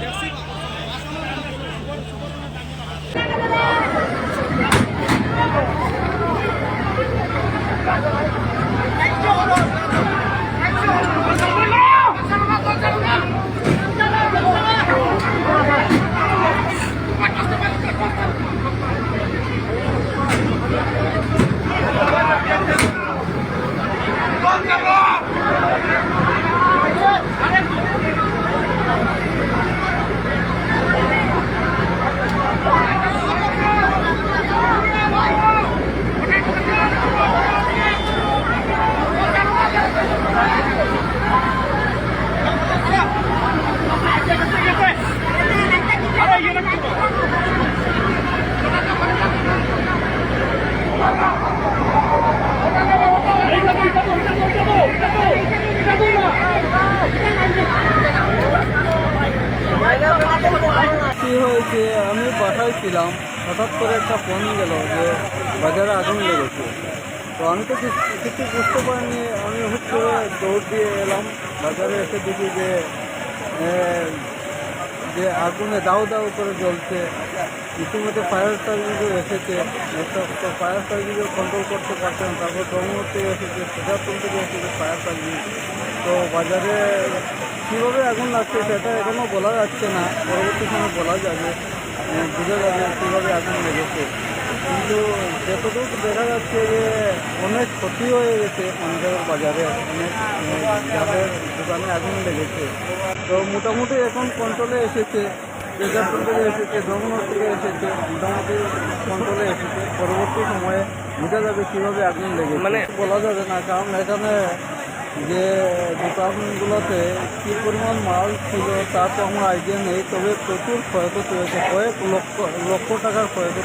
Merci. রাস্তায় ছিলাম হঠাৎ করে একটা ফোন গেল যে বাজারে আগুন লেগেছে। তো আমি তো কিছু বুঝতে পারিনি, আমি হুট করে দৌড় দিয়ে এলাম, বাজারে এসে দেখি যে যে আগুনে দাউ দাউ করে জ্বলছে। ইতিমধ্যে ফায়ার সার্ভিসও এসেছে তো ফায়ার সার্ভিসও কন্ট্রোল করতে পারছেন, তারপর ধর্মবর্তী এসেছে থেকে এসেছে ফায়ার সার্ভিস তো বাজারে কীভাবে আগুন লাগছে সেটা এখনও বলা যাচ্ছে না পরবর্তী সময় বলা যাবে বুঝে যাবে কীভাবে আগুন লেগেছে। কিন্তু যতটুকু দেখা যাচ্ছে যে অনেক ক্ষতি হয়ে গেছে পাঞ্জাবের বাজারে অনেক যাদের দোকানে আগুন লেগেছে। তো মোটামুটি এখন কন্ট্রোলে এসেছে তেজাপুর থেকে এসেছে ধর্মনগর থেকে এসেছে মোটামুটি কন্ট্রোলে এসেছে। পরবর্তী সময়ে বোঝা যাবে কীভাবে আগুন লেগেছে। মানে বলা যাবে না কারণ এখানে যে দোকানগুলোতে কী পরিমাণ মাল ছিল তা তো আমার আইডিয়া নেই, তবে প্রচুর ক্ষয়ক্ষতি হয়েছে, কয়েক লক্ষ লক্ষ টাকার ক্ষয়ক্ষতি।